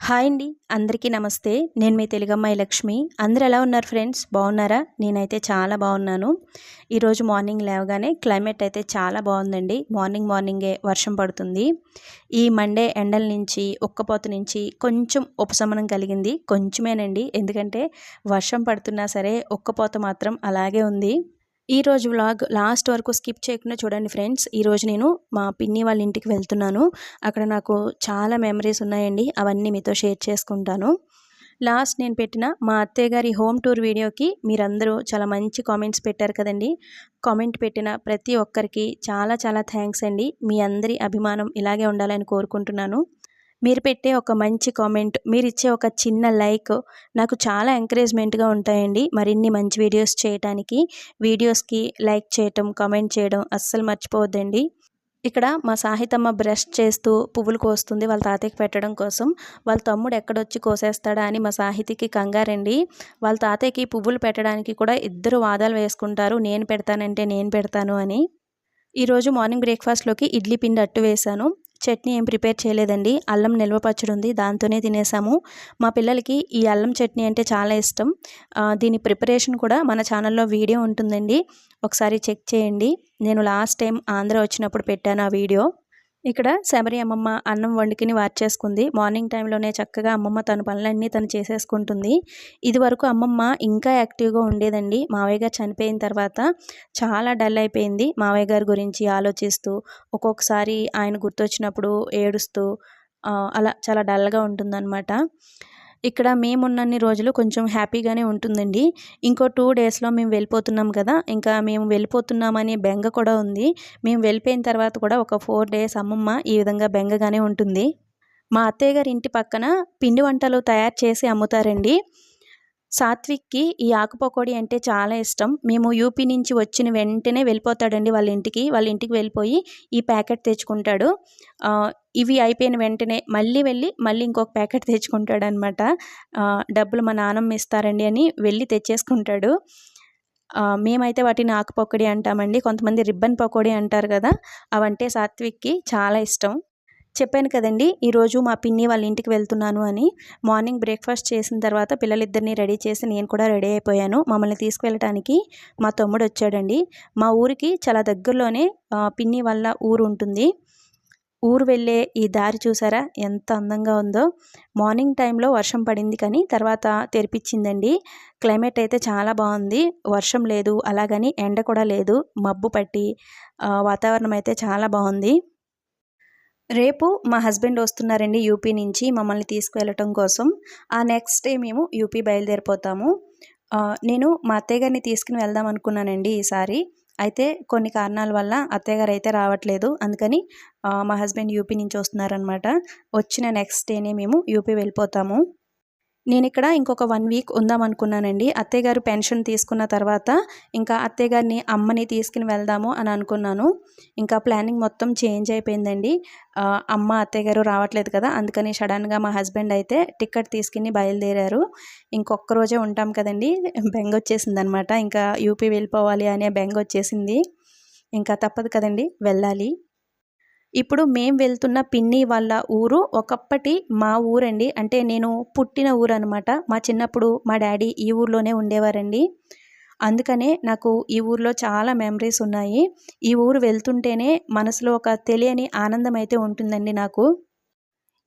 Hi అండి. అందరికీ నమస్తే. నేను మీ తెలుగమ్మాయి లక్ష్మి. అందరు ఎలా ఉన్నారు ఫ్రెండ్స్? బాగున్నారా? నేనైతే చాలా బాగున్నాను. ఈరోజు మార్నింగ్ లేవగానే క్లైమేట్ అయితే చాలా బాగుందండి. మార్నింగ్ మార్నింగే వర్షం పడుతుంది. ఈ మండే ఎండల నుంచి ఉక్కపోత నుంచి కొంచెం ఉపశమనం కలిగింది. కొంచెమేనండి. ఎందుకంటే వర్షం పడుతున్నా సరే ఉక్కపోత మాత్రం అలాగే ఉంది. ఈ రోజు వ్లాగ్ లాస్ట్ వరకు స్కిప్ చేయకుండా చూడండి ఫ్రెండ్స్. ఈరోజు నేను మా పిన్ని వాళ్ళ ఇంటికి వెళ్తున్నాను. అక్కడ నాకు చాలా మెమరీస్ ఉన్నాయండి. అవన్నీ మీతో షేర్ చేసుకుంటాను. లాస్ట్ నేను పెట్టిన మా అత్తయ్య గారి హోమ్ టూర్ వీడియోకి మీరందరూ చాలా మంచి కామెంట్స్ పెట్టారు కదండి. కామెంట్ పెట్టిన ప్రతి ఒక్కరికి చాలా చాలా థ్యాంక్స్ అండి. మీ అందరి అభిమానం ఇలాగే ఉండాలని కోరుకుంటున్నాను. మీరు పెట్టే ఒక మంచి కామెంట్ మీరు ఇచ్చే ఒక చిన్న లైక్ నాకు చాలా ఎంకరేజ్మెంట్గా ఉంటాయండి. మరిన్ని మంచి వీడియోస్ చేయటానికి వీడియోస్కి లైక్ చేయటం కామెంట్ చేయడం అస్సలు మర్చిపోవద్దండి. ఇక్కడ మా సాహితమ్మ బ్రష్ చేస్తూ పువ్వులు కోస్తుంది వాళ్ళ తాతయ్యకి పెట్టడం కోసం. వాళ్ళ తమ్ముడు ఎక్కడొచ్చి కోసేస్తాడా అని మా సాహితికి కంగారండి. వాళ్ళ తాతయ్యకి పువ్వులు పెట్టడానికి కూడా ఇద్దరు వాదాలు వేసుకుంటారు. నేను పెడతానంటే నేను పెడతాను అని. ఈరోజు మార్నింగ్ బ్రేక్ఫాస్ట్లోకి ఇడ్లీ పిండి అట్టు వేశాను. చట్నీ ఏం ప్రిపేర్ చేయలేదండి. అల్లం నిల్వ పచ్చడి ఉంది దాంతోనే తినేసాము. మా పిల్లలకి ఈ అల్లం చట్నీ అంటే చాలా ఇష్టం. దీని ప్రిపరేషన్ కూడా మన ఛానల్లో వీడియో ఉంటుందండి. ఒకసారి చెక్ చేయండి. నేను లాస్ట్ టైం ఆంధ్ర వచ్చినప్పుడు పెట్టాను ఆ వీడియో. ఇక్కడ శబరి అమ్మమ్మ అన్నం వండుకుని వార్చేసుకుంది మార్నింగ్ టైంలోనే చక్కగా అమ్మమ్మ తన పనులన్నీ తను చేసేసుకుంటుంది. ఇది వరకు అమ్మమ్మ ఇంకా యాక్టివ్గా ఉండేదండి. మావయ్య గారు చనిపోయిన తర్వాత చాలా డల్ అయిపోయింది. మావయ్య గారి గురించి ఆలోచిస్తూ ఒక్కొక్కసారి ఆయన గుర్తొచ్చినప్పుడు ఏడుస్తూ అలా చాలా డల్గా ఉంటుందన్నమాట. ఇక్కడ మేమున్నన్ని రోజులు కొంచెం హ్యాపీగానే ఉంటుందండి. ఇంకో టూ డేస్లో మేము వెళ్ళిపోతున్నాం కదా ఇంకా మేము వెళ్ళిపోతున్నామనే బెంగ కూడా ఉంది. మేము వెళ్ళిపోయిన తర్వాత కూడా ఒక ఫోర్ డేస్ అమ్మమ్మ ఈ విధంగా బెంగగానే ఉంటుంది. మా అత్తయ్య గారి ఇంటి పక్కన పిండి వంటలు తయారు చేసి అమ్ముతారండి. సాత్విక్కి ఈ ఆకుపకోడి అంటే చాలా ఇష్టం. మేము యూపీ నుంచి వచ్చిన వెంటనే వెళ్ళిపోతాడండి వాళ్ళ ఇంటికి. వాళ్ళ ఇంటికి వెళ్ళిపోయి ఈ ప్యాకెట్ తెచ్చుకుంటాడు. ఇవి అయిపోయిన వెంటనే మళ్ళీ వెళ్ళి మళ్ళీ ఇంకొక ప్యాకెట్ తెచ్చుకుంటాడు అనమాట డబ్బులు మా నాన్నమ్మ ఇస్తారండి అని వెళ్ళి తెచ్చేసుకుంటాడు. మేమైతే వాటిని ఆకు పకోడీ అంటామండి. కొంతమంది రిబ్బన్ పకోడీ అంటారు కదా అవంటే సాత్విక్కి చాలా ఇష్టం. చెప్పాను కదండి ఈరోజు మా పిన్ని వాళ్ళ ఇంటికి వెళ్తున్నాను అని. మార్నింగ్ బ్రేక్ఫాస్ట్ చేసిన తర్వాత పిల్లలిద్దరిని రెడీ చేసి నేను కూడా రెడీ అయిపోయాను. మమ్మల్ని తీసుకువెళ్ళటానికి మా తమ్ముడు వచ్చాడండి. మా ఊరికి చాలా దగ్గరలోనే పిన్ని వాళ్ళ ఊరు ఉంటుంది. ఊరు వెళ్ళే ఈ దారి చూసారా? ఎంత అందంగా ఉందో. మార్నింగ్ టైంలో వర్షం పడింది కానీ తర్వాత తెరిపించిందండి. క్లైమేట్ అయితే చాలా బాగుంది. వర్షం లేదు అలాగని ఎండ కూడా లేదు. మబ్బు పట్టి వాతావరణం అయితే చాలా బాగుంది. రేపు మా హస్బెండ్ వస్తున్నారండి యూపీ నుంచి మమ్మల్ని తీసుకువెళ్ళటం కోసం. ఆ నెక్స్ట్ డే మేము యూపీ బయలుదేరిపోతాము. నేను మా అత్తయ్య గారిని తీసుకుని వెళ్దాం అనుకున్నానండి ఈసారి. అయితే కొన్ని కారణాల వల్ల అత్తయ్య గారు అయితే రావట్లేదు. అందుకని మా హస్బెండ్ యూపీ నుంచి వస్తున్నారనమాట వచ్చిన నెక్స్ట్ డేనే మేము యూపీ వెళ్ళిపోతాము. నేను ఇక్కడ ఇంకొక వన్ వీక్ ఉందాం అనుకున్నానండి అత్తయ్య గారు పెన్షన్ తీసుకున్న తర్వాత ఇంకా అత్తయ్య గారిని అమ్మని తీసుకుని వెళ్దాము అని అనుకున్నాను. ఇంకా ప్లానింగ్ మొత్తం చేంజ్ అయిపోయిందండి. అమ్మ అత్తయ్య గారు రావట్లేదు కదా అందుకని సడన్గా మా హస్బెండ్ అయితే టికెట్ తీసుకుని బయలుదేరారు. ఇంకొక రోజే ఉంటాం కదండి బెంగ వచ్చేసింది అనమాట ఇంకా యూపీ వెళ్ళిపోవాలి అనే బెంగ వచ్చేసింది ఇంకా తప్పదు కదండి వెళ్ళాలి. ఇప్పుడు మేము వెళ్తున్న పిన్ని వాళ్ళ ఊరు ఒకప్పటి మా ఊరండి. అంటే నేను పుట్టిన ఊరు అనమాట మా చిన్నప్పుడు మా డాడీ ఈ ఊర్లోనే ఉండేవారండి. అందుకనే నాకు ఈ ఊర్లో చాలా మెమరీస్ ఉన్నాయి. ఈ ఊరు వెళ్తుంటేనే మనసులో ఒక తెలియని ఆనందం అయితే ఉంటుందండి నాకు.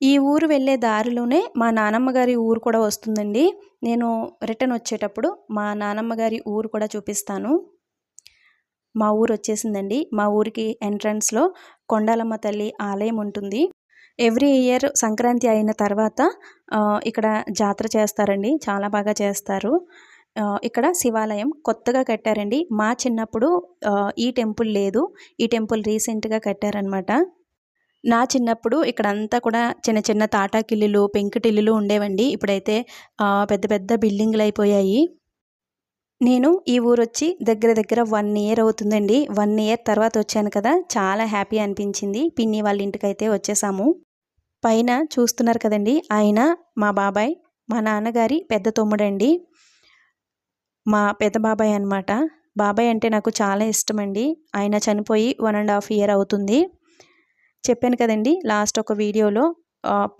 ఈ ఊరు వెళ్ళే దారిలోనే మా నానమ్మ గారి ఊరు కూడా వస్తుందండి. నేను రిటర్న్ వచ్చేటప్పుడు మా నానమ్మ గారి ఊరు కూడా చూపిస్తాను. మా ఊరు వచ్చేసిందండి. మా ఊరికి ఎంట్రన్స్లో కొండాలమ్మ తల్లి ఆలయం ఉంటుంది. ఎవ్రీ ఇయర్ సంక్రాంతి అయిన తర్వాత ఇక్కడ జాతర చేస్తారండి. చాలా బాగా చేస్తారు. ఇక్కడ శివాలయం కొత్తగా కట్టారండి. మా చిన్నప్పుడు ఈ టెంపుల్ లేదు. ఈ టెంపుల్ రీసెంట్గా కట్టారనమాట నా చిన్నప్పుడు ఇక్కడంతా కూడా చిన్న చిన్న తాటాకిల్లులు పెంకుటిల్లులు ఉండేవండి. ఇప్పుడైతే పెద్ద పెద్ద బిల్డింగ్లు అయిపోయాయి. నేను ఈ ఊరొచ్చి దగ్గర దగ్గర వన్ ఇయర్ అవుతుందండి. వన్ ఇయర్ తర్వాత వచ్చాను కదా. చాలా హ్యాపీ అనిపించింది. పిన్ని వాళ్ళ ఇంటికైతే వచ్చేసాము. పైన చూస్తున్నారు కదండి. ఆయన మా బాబాయ్ మా నాన్నగారి పెద్ద తమ్ముడండి. మా పెద్ద బాబాయ్ అనమాట బాబాయ్ అంటే నాకు చాలా ఇష్టం అండి ఆయన చనిపోయి వన్ అండ్ హాఫ్ ఇయర్ అవుతుంది. చెప్పాను కదండి లాస్ట్ ఒక వీడియోలో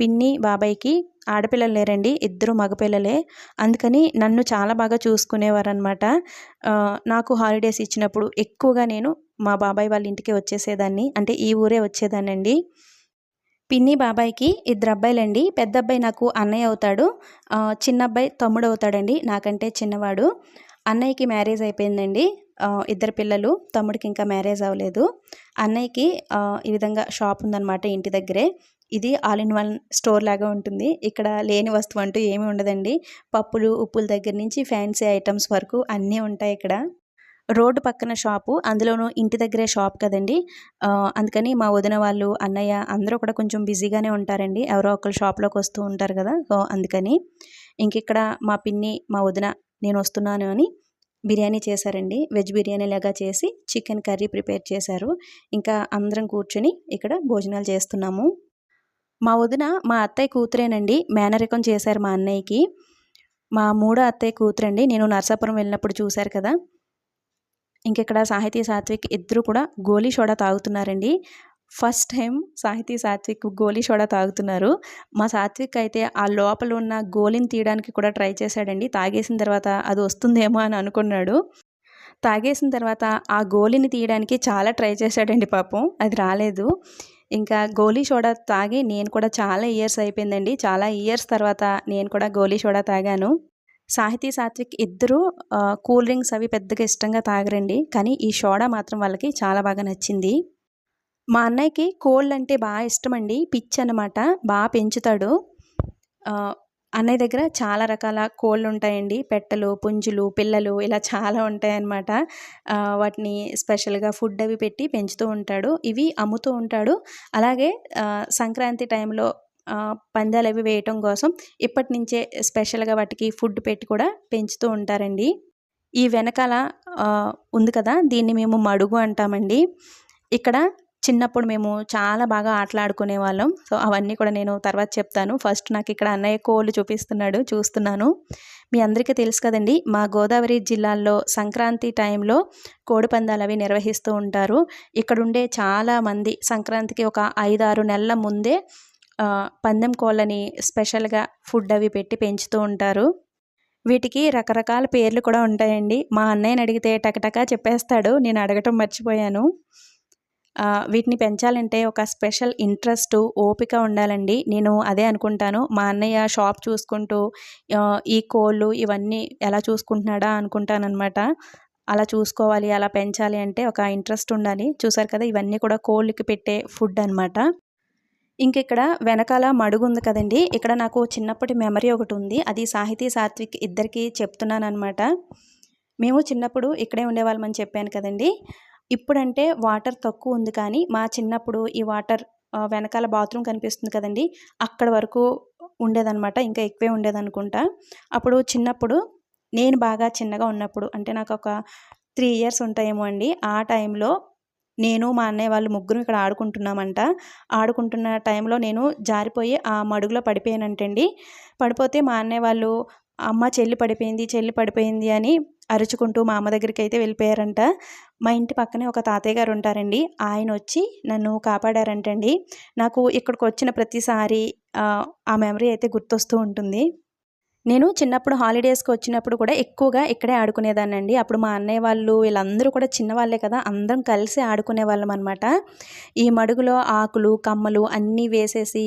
పిన్ని బాబాయ్కి ఆడపిల్లలు లేరండి ఇద్దరు మగపిల్లలే. అందుకని నన్ను చాలా బాగా చూసుకునేవారు అనమాట నాకు హాలిడేస్ ఇచ్చినప్పుడు ఎక్కువగా నేను మా బాబాయ్ వాళ్ళ ఇంటికి వచ్చేసేదాన్ని. అంటే ఈ ఊరే వచ్చేదానండి పిన్ని బాబాయ్కి ఇద్దరు అబ్బాయిలండి. పెద్ద అబ్బాయి నాకు అన్నయ్య అవుతాడు. చిన్న అబ్బాయి తమ్ముడు అవుతాడండి. నాకంటే చిన్నవాడు. అన్నయ్యకి మ్యారేజ్ అయిపోయిందండి. ఇద్దరు పిల్లలు. తమ్ముడికి ఇంకా మ్యారేజ్ అవ్వలేదు. అన్నయ్యకి ఈ విధంగా షాప్ ఉందన్నమాట ఇంటి దగ్గరే. ఇది ఆల్ ఇన్ వన్ స్టోర్ లాగా ఉంటుంది. ఇక్కడ లేని వస్తువు అంటూ ఏమీ ఉండదండి. పప్పులు ఉప్పుల దగ్గర నుంచి ఫ్యాన్సీ ఐటమ్స్ వరకు అన్నీ ఉంటాయి ఇక్కడ. రోడ్డు పక్కన షాపు అందులోనూ ఇంటి దగ్గరే షాప్ కదండి. అందుకని మా వదిన వాళ్ళు అన్నయ్య అందరూ కూడా కొంచెం బిజీగానే ఉంటారండి. ఎవరో ఒకరు షాప్లోకి వస్తూ ఉంటారు కదా. సో అందుకని ఇంక ఇక్కడ మా పిన్ని మా వదిన నేను వస్తున్నాను అని బిర్యానీ చేశారండి. వెజ్ బిర్యానీ లాగా చేసి చికెన్ కర్రీ ప్రిపేర్ చేశారు. ఇంకా అందరం కూర్చొని ఇక్కడ భోజనాలు చేస్తున్నాము. మా వదిన మా అత్తయ్య కూతురేనండి. మేనరికం చేశారు మా అన్నయ్యకి. మా మూడో అత్తయ్య కూతురండి. నేను నర్సాపురం వెళ్ళినప్పుడు చూశారు కదా. ఇంకెక్కడ సాహితీ సాత్విక్ ఇద్దరు కూడా గోలీ సోడా తాగుతున్నారండి. ఫస్ట్ టైం సాహితీ సాత్విక్ గోలీ సోడా తాగుతున్నారు. మా సాత్విక్ అయితే ఆ లోపల ఉన్న గోలిని తీయడానికి కూడా ట్రై చేశాడండి. తాగేసిన తర్వాత అది వస్తుందేమో అని అనుకున్నాడు. తాగేసిన తర్వాత ఆ గోలిని తీయడానికి చాలా ట్రై చేశాడండి పాపం. అది రాలేదు. ఇంకా గోలీ సోడా తాగి నేను కూడా చాలా ఇయర్స్ అయిపోయిందండి. చాలా ఇయర్స్ తర్వాత నేను కూడా గోలీ సోడా తాగాను. సాహితీ సాత్విక్ ఇద్దరు కూల్ డ్రింక్స్ అవి పెద్దగా ఇష్టంగా తాగరండి. కానీ ఈ సోడా మాత్రం వాళ్ళకి చాలా బాగా నచ్చింది. మా అన్నయ్యకి కోళ్ళు అంటే బాగా ఇష్టం అండి పిచ్ అనమాట బాగా పెంచుతాడు. అన్నయ్య దగ్గర చాలా రకాల కోళ్ళు ఉంటాయండి పెట్టలు పుంజులు పిల్లలు ఇలా చాలా ఉంటాయన్నమాట. వాటిని స్పెషల్గా ఫుడ్ అవి పెట్టి పెంచుతూ ఉంటాడు. ఇవి అమ్ముతూ ఉంటాడు. అలాగే సంక్రాంతి టైంలో పందాలు అవి వేయటం కోసం ఇప్పటి నుంచే స్పెషల్గా వాటికి ఫుడ్ పెట్టి కూడా పెంచుతూ ఉంటారండి. ఈ వెనకాల ఉంది కదా? దీన్ని మేము మడుగు అంటామండి. ఇక్కడ చిన్నప్పుడు మేము చాలా బాగా ఆటలాడుకునే వాళ్ళం. సో అవన్నీ కూడా నేను తర్వాత చెప్తాను. ఫస్ట్ నాకు ఇక్కడ అన్నయ్య కోళ్ళు చూపిస్తున్నాడు చూస్తున్నాను. మీ అందరికీ తెలుసు కదండి మా గోదావరి జిల్లాల్లో సంక్రాంతి టైంలో కోడి పందాలు అవి నిర్వహిస్తూ ఉంటారు. ఇక్కడ ఉండే చాలామంది సంక్రాంతికి ఒక ఐదారు నెలల ముందే పందెం కోళ్ళని స్పెషల్గా ఫుడ్ అవి పెట్టి పెంచుతూ ఉంటారు. వీటికి రకరకాల పేర్లు కూడా ఉంటాయండి. మా అన్నయ్యని అడిగితే టకటకా చెప్పేస్తాడు నేను అడగటం మర్చిపోయాను. వీటిని పెంచాలంటే ఒక స్పెషల్ ఇంట్రెస్ట్ ఓపిక ఉండాలండి. నేను అదే అనుకుంటాను. మా అన్నయ్య షాప్ చూసుకుంటూ ఈ కోళ్ళు ఇవన్నీ ఎలా చూసుకుంటున్నాడా అనుకుంటానమాట అలా చూసుకోవాలి అలా పెంచాలి అంటే ఒక ఇంట్రెస్ట్ ఉండాలి. చూసారు కదా ఇవన్నీ కూడా కోళ్ళకి పెట్టే ఫుడ్ అనమాట ఇంక ఇక్కడ వెనకాల మడుగు ఉంది కదండి. ఇక్కడ నాకు చిన్నప్పటి మెమరీ ఒకటి ఉంది. అది సాహితీ సాత్విక్ ఇద్దరికి చెప్తున్నాను అనమాట మేము చిన్నప్పుడు ఇక్కడే ఉండేవాళ్ళమని చెప్పాను కదండి. ఇప్పుడంటే వాటర్ తక్కువ ఉంది కానీ మా చిన్నప్పుడు ఈ వాటర్ వెనకాల బాత్రూమ్ కనిపిస్తుంది కదండి అక్కడ వరకు ఉండేదన్నమాట ఇంకా ఎక్కువే ఉండేదనుకుంటా. అప్పుడు చిన్నప్పుడు నేను బాగా చిన్నగా ఉన్నప్పుడు అంటే నాకు ఒక త్రీ ఇయర్స్ ఉంటాయేమో అండి ఆ టైంలో నేను మా అన్నయ్య వాళ్ళు ముగ్గురు ఇక్కడ ఆడుకుంటున్నామంట. ఆడుకుంటున్న టైంలో నేను జారిపోయి ఆ మడుగులో పడిపోయానంటండి. పడిపోతే మా అన్నయ్య వాళ్ళు అమ్మ చెల్లి పడిపోయింది చెల్లి పడిపోయింది అని అరుచుకుంటూ మా అమ్మ దగ్గరికి అయితే వెళ్ళిపోయారంట. మా ఇంటి పక్కనే ఒక తాతయ్య గారు ఉంటారండి. ఆయన వచ్చి నన్ను కాపాడారంటండి. నాకు ఇక్కడికి వచ్చిన ప్రతిసారి ఆ మెమరీ అయితే గుర్తొస్తూ ఉంటుంది. నేను చిన్నప్పుడు హాలిడేస్కి వచ్చినప్పుడు కూడా ఎక్కువగా ఇక్కడే ఆడుకునేదానండి అప్పుడు మా అన్నయ్య వాళ్ళు వీళ్ళందరూ కూడా చిన్నవాళ్ళే కదా అందరం కలిసి ఆడుకునే వాళ్ళం అనమాట ఈ మడుగులో ఆకులు కమ్మలు అన్నీ వేసేసి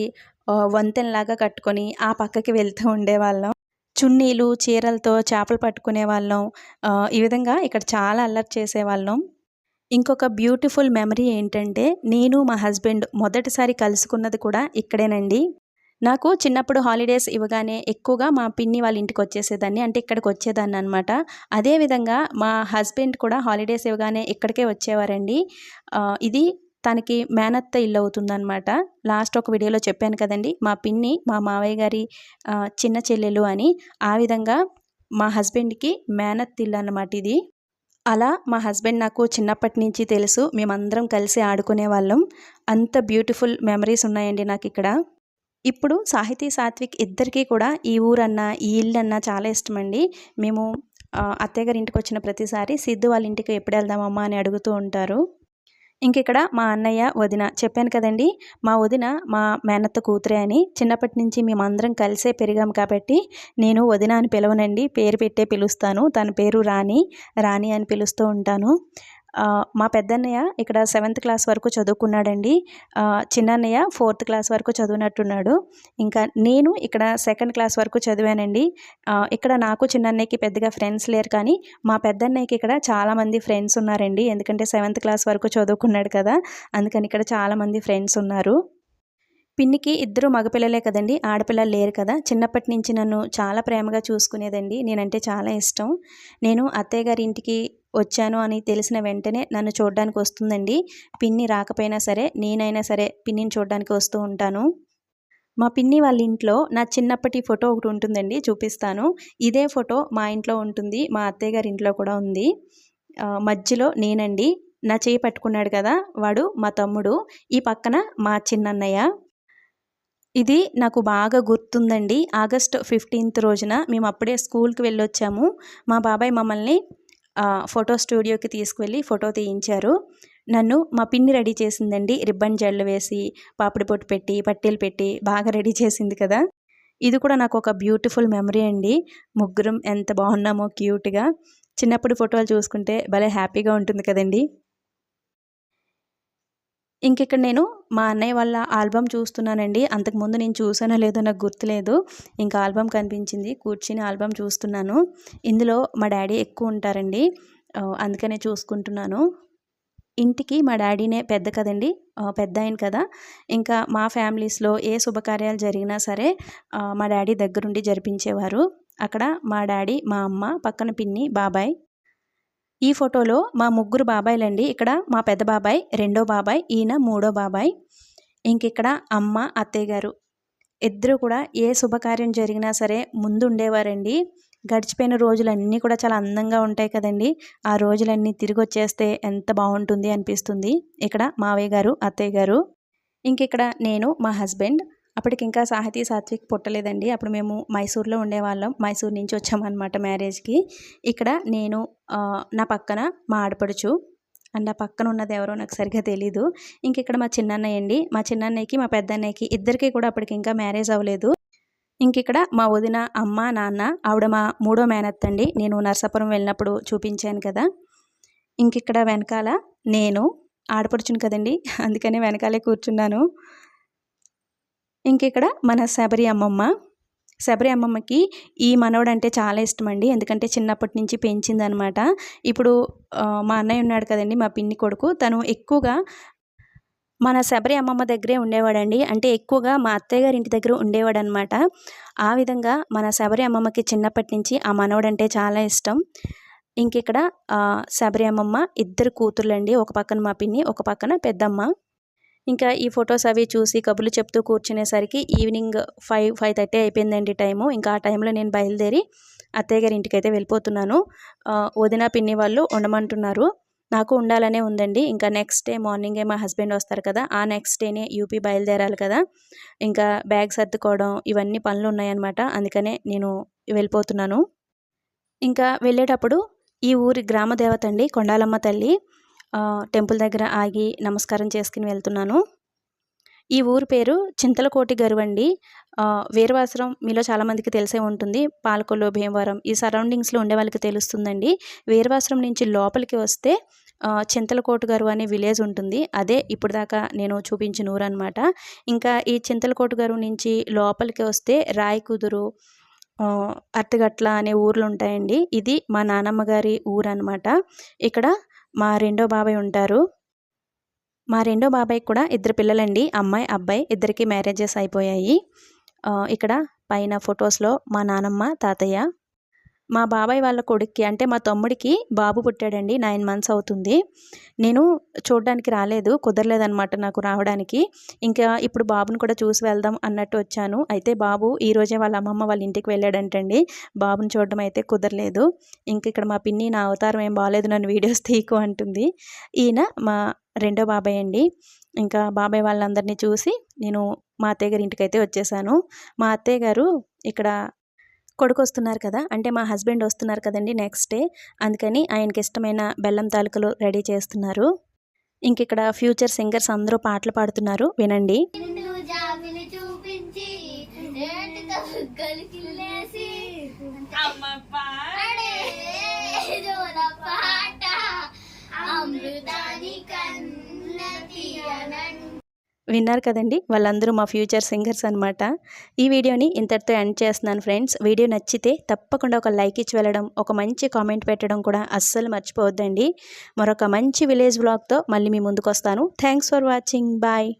వంతెనలాగా కట్టుకొని ఆ పక్కకి వెళ్తూ ఉండేవాళ్ళం. చున్నీలు చీరలతో చేపలు పట్టుకునే వాళ్ళం. ఈ విధంగా ఇక్కడ చాలా అల్లరి చేసేవాళ్ళం. ఇంకొక బ్యూటిఫుల్ మెమరీ ఏంటంటే నేను మా హస్బెండ్ మొదటిసారి కలుసుకున్నది కూడా ఇక్కడేనండి. నాకు చిన్నప్పుడు హాలిడేస్ ఇవ్వగానే ఎక్కువగా మా పిన్ని వాళ్ళ ఇంటికి వచ్చేసేదాన్ని అంటే ఇక్కడికి వచ్చేదాన్ని అనమాట అదేవిధంగా మా హస్బెండ్ కూడా హాలిడేస్ ఇవ్వగానే ఇక్కడికే వచ్చేవారండి. ఇది తనకి మేనత్త ఇల్లు అవుతుందన్నమాట లాస్ట్ ఒక వీడియోలో చెప్పాను కదండి మా పిన్ని మా మావయ్య గారి చిన్న చెల్లెలు అని ఆ విధంగా మా హస్బెండ్కి మేనత్ ఇల్లు అన్నమాట ఇది. అలా మా హస్బెండ్ నాకు చిన్నప్పటి నుంచి తెలుసు మేమందరం కలిసి ఆడుకునే వాళ్ళం. అంత బ్యూటిఫుల్ మెమరీస్ ఉన్నాయండి నాకు ఇక్కడ. ఇప్పుడు సాహితీ సాత్విక్ ఇద్దరికీ కూడా ఈ ఊరన్నా ఈ ఇల్లు అన్నా చాలా ఇష్టమండి. మేము అత్తయ్య గారి ఇంటికి వచ్చిన ప్రతిసారి సిద్ధు వాళ్ళ ఇంటికి ఎప్పుడు వెళ్దామమ్మా అని అడుగుతూ ఉంటారు. ఇంక ఇక్కడ మా అన్నయ్య వదిన చెప్పాను కదండి మా వదిన మా మేనత్త కూతురే అని చిన్నప్పటి నుంచి మేమందరం కలిసే పెరిగాం కాబట్టి నేను వదిన అని పిలవనండి పేరు పెట్టే పిలుస్తాను తన పేరు రాణి రాణి అని పిలుస్తూ ఉంటాను. మా పెద్దన్నయ్య ఇక్కడ సెవెంత్ క్లాస్ వరకు చదువుకున్నాడండి. చిన్నన్నయ్య ఫోర్త్ క్లాస్ వరకు చదివినట్టున్నాడు. ఇంకా నేను ఇక్కడ సెకండ్ క్లాస్ వరకు చదివానండి. ఇక్కడ నాకు చిన్నన్నయ్యకి పెద్దగా ఫ్రెండ్స్ లేరు కానీ మా పెద్దన్నయ్యకి ఇక్కడ చాలామంది ఫ్రెండ్స్ ఉన్నారండి. ఎందుకంటే సెవెంత్ క్లాస్ వరకు చదువుకున్నాడు కదా అందుకని ఇక్కడ చాలామంది ఫ్రెండ్స్ ఉన్నారు. పిన్నికి ఇద్దరు మగపిల్లలే కదండి ఆడపిల్లలు లేరు కదా. చిన్నప్పటి నుంచి నన్ను చాలా ప్రేమగా చూసుకునేదండి. నేనంటే చాలా ఇష్టం. నేను అత్తయ్య గారి ఇంటికి వచ్చాను అని తెలిసిన వెంటనే నన్ను చూడడానికి వస్తుందండి. పిన్ని రాకపోయినా సరే నేనైనా సరే పిన్నిని చూడడానికి వస్తూ ఉంటాను. మా పిన్ని వాళ్ళ ఇంట్లో నా చిన్నప్పటి ఫోటో ఒకటి ఉంటుందండి చూపిస్తాను. ఇదే ఫోటో మా ఇంట్లో ఉంటుంది మా అత్తయ్య గారి ఇంట్లో కూడా ఉంది. మధ్యలో నేనండి నా చేయి పట్టుకున్నాడు కదా వాడు మా తమ్ముడు ఈ పక్కన మా చిన్నన్నయ్య. ఇది నాకు బాగా గుర్తుందండి. ఆగస్ట్ ఫిఫ్టీన్త్ రోజున మేము అప్పుడే స్కూల్కి వెళ్ళొచ్చాము. మా బాబాయ్ మమ్మల్ని ఫోటో స్టూడియోకి తీసుకువెళ్ళి ఫోటో తీయించారు. నన్ను మా పిన్ని రెడీ చేసిందండి. రిబ్బన్ జల్లు వేసి పాపిడి పొట్టు పెట్టి పట్టీలు పెట్టి బాగా రెడీ చేసింది కదా. ఇది కూడా నాకు ఒక బ్యూటిఫుల్ మెమరీ అండి. ముగ్గురం ఎంత బాగున్నామో క్యూట్గా. చిన్నప్పుడు ఫోటోలు చూసుకుంటే భలే హ్యాపీగా ఉంటుంది కదండి. ఇంకెక్కడ నేను మా అన్నయ్య వాళ్ళ ఆల్బమ్ చూస్తున్నానండి. అంతకుముందు నేను చూసానో లేదో నాకు గుర్తులేదు. ఇంకా ఆల్బమ్ కనిపించింది. కూర్చుని ఆల్బమ్ చూస్తున్నాను. ఇందులో మా డాడీ ఎక్కువ ఉంటారండి. అందుకనే చూసుకుంటున్నాను. ఇంటికి మా డాడీనే పెద్ద కదండి. పెద్ద ఆయన కదా. ఇంకా మా ఫ్యామిలీస్లో ఏ శుభకార్యాలు జరిగినా సరే మా డాడీ దగ్గరుండి జరిపించేవారు. అక్కడ మా డాడీ మా అమ్మ పక్కన పిన్ని బాబాయ్ ఈ ఫోటోలో మా ముగ్గురు బాబాయ్లండి. ఇక్కడ మా పెద్ద బాబాయ్ రెండో బాబాయ్ ఈయన మూడో బాబాయ్. ఇంకిక్కడ అమ్మ అత్తయ్య గారు. ఇద్దరు కూడా ఏ శుభకార్యం జరిగినా సరే ముందు ఉండేవారండి గడిచిపోయిన రోజులన్నీ కూడా చాలా అందంగా ఉంటాయి కదండి. ఆ రోజులన్నీ తిరిగి వచ్చేస్తే ఎంత బాగుంటుంది అనిపిస్తుంది. ఇక్కడ మావయ్య గారు అత్తయ్య గారు. ఇంక ఇక్కడ నేను మా హస్బెండ్ అప్పటికి ఇంకా సాహితీ సాత్విక్ పుట్టలేదండి. అప్పుడు మేము మైసూర్లో ఉండేవాళ్ళం. మైసూర్ నుంచి వచ్చామన్నమాట మ్యారేజ్కి. ఇక్కడ నేను నా పక్కన మా ఆడపడుచు అండ్ ఆ పక్కన ఉన్నది ఎవరో నాకు సరిగ్గా తెలీదు. ఇంక ఇక్కడ మా చిన్నన్నయ్య అండి. మా చిన్నన్నయ్యకి మా పెద్దన్నయ్యకి ఇద్దరికి కూడా అప్పటికి ఇంకా మ్యారేజ్ అవ్వలేదు. ఇంక ఇక్కడ మా వదిన అమ్మ నాన్న ఆవిడ మా మూడో మేనత్ అండి. నేను నర్సాపురం వెళ్ళినప్పుడు చూపించాను కదా. ఇంక ఇక్కడ వెనకాల నేను ఆడపడుచును కదండి. అందుకనే వెనకాలే కూర్చున్నాను. ఇంక ఇక్కడ మన శబరి అమ్మమ్మ. శబరి అమ్మమ్మకి ఈ మనవడంటే చాలా ఇష్టం అండి ఎందుకంటే చిన్నప్పటి నుంచి పెంచిందనమాట. ఇప్పుడు మా అన్నయ్య ఉన్నాడు కదండి మా పిన్ని కొడుకు. తను ఎక్కువగా మన శబరి అమ్మమ్మ దగ్గరే ఉండేవాడండి. అంటే ఎక్కువగా మా అత్తయ్య గారి ఇంటి దగ్గర ఉండేవాడు అనమాట ఆ విధంగా మన శబరి అమ్మమ్మకి చిన్నప్పటి నుంచి ఆ మనవడు అంటే చాలా ఇష్టం. ఇంకిక్కడ? శబరి అమ్మమ్మ ఇద్దరు కూతుర్లండి. ఒక పక్కన మా పిన్ని ఒక పక్కన పెద్దమ్మ. ఇంకా ఈ ఫొటోస్ అవి చూసి కబుర్లు చెప్తూ కూర్చునేసరికి ఈవినింగ్ ఫైవ్ ఫైవ్ థర్టీ అయిపోయిందండి టైము. ఇంకా ఆ టైంలో నేను బయలుదేరి అత్తయ్య గారి ఇంటికి అయితే వెళ్ళిపోతున్నాను వదిన పిన్ని వాళ్ళు ఉండమంటున్నారు. నాకు ఉండాలనే ఉందండి. ఇంకా నెక్స్ట్ డే మార్నింగే మా హస్బెండ్ వస్తారు కదా ఆ నెక్స్ట్ డేనే యూపీ బయలుదేరాలి కదా. ఇంకా బ్యాగ్ సర్దుకోవడం ఇవన్నీ పనులు ఉన్నాయన్నమాట. అందుకనే నేను వెళ్ళిపోతున్నాను. ఇంకా వెళ్ళేటప్పుడు ఈ ఊరి గ్రామ దేవత అండి కొండాలమ్మ తల్లి. టెంపుల్ దగ్గర ఆగి నమస్కారం చేసుకుని వెళ్తున్నాను. ఈ ఊరు పేరు చింతలకోటి గరువండి. వీరవాసరం మీలో చాలామందికి తెలిసే ఉంటుంది. పాలకొల్లు భీమవరం ఈ సరౌండింగ్స్లో ఉండే వాళ్ళకి తెలుస్తుందండి. వీరవాసరం నుంచి లోపలికి వస్తే చింతలకోట గారు అనే విలేజ్ ఉంటుంది. అదే ఇప్పుడు దాకా నేను చూపించిన ఊరు అనమాట ఇంకా ఈ చింతలకోట గారు నుంచి లోపలికి వస్తే రాయకుదురు అర్తగట్ల అనే ఊర్లు ఉంటాయండి. ఇది మా నానమ్మ గారి ఊరు అనమాట ఇక్కడ మా రెండో బాబాయ్ ఉంటారు. మా రెండో బాబాయ్ కూడా ఇద్దరు పిల్లలండి. అమ్మాయి అబ్బాయి ఇద్దరికి మ్యారేజెస్ అయిపోయాయి. ఇక్కడ పైన ఫొటోస్లో మా నానమ్మ తాతయ్య మా బాబాయ్ వాళ్ళ కొడుక్కి అంటే మా తమ్ముడికి బాబు పుట్టాడండి నైన్ మంత్స్ అవుతుంది. నేను చూడడానికి రాలేదు కుదరలేదనమాట నాకు రావడానికి. ఇంకా ఇప్పుడు బాబుని కూడా చూసి వెళ్దాం అన్నట్టు వచ్చాను. అయితే బాబు ఈరోజే వాళ్ళ అమ్మమ్మ వాళ్ళ ఇంటికి వెళ్ళాడంటండి. బాబుని చూడడం అయితే కుదరలేదు. ఇంక ఇక్కడ మా పిన్ని నా అవతారం ఏం బాగాలేదు నన్ను వీడియోస్ తీకు అంటుంది. ఈయన మా రెండో బాబాయ్ అండి. ఇంకా బాబాయ్ వాళ్ళందరినీ చూసి నేను మా అత్తయ్య గారి ఇంటికి అయితే వచ్చేసాను. మా అత్తయ్య గారు ఇక్కడ కొడుకు వస్తున్నారు కదా అంటే మా హస్బెండ్ వస్తున్నారు కదండి నెక్స్ట్ డే అందుకని ఆయనకి ఇష్టమైన బెల్లం తాలూకలు రెడీ చేస్తున్నారు. ఇంకిక్కడ ఫ్యూచర్ సింగర్స్ అందరూ పాటలు పాడుతున్నారు వినండి. అమృతాని కన్న తీయనంట విన్నారు కదండి? వాళ్ళందరూ మా ఫ్యూచర్ సింగర్స్ అనమాట ఈ వీడియోని ఇంతటితో ఎండ్ చేస్తున్నాను ఫ్రెండ్స్. వీడియో నచ్చితే తప్పకుండా ఒక లైక్ ఇచ్చి వెళ్ళడం ఒక మంచి కామెంట్ పెట్టడం కూడా అస్సలు మర్చిపోవద్దండి. మరొక మంచి విలేజ్ బ్లాగ్తో మళ్ళీ మీ ముందుకు వస్తాను థ్యాంక్స్ ఫర్ వాచింగ్. బాయ్.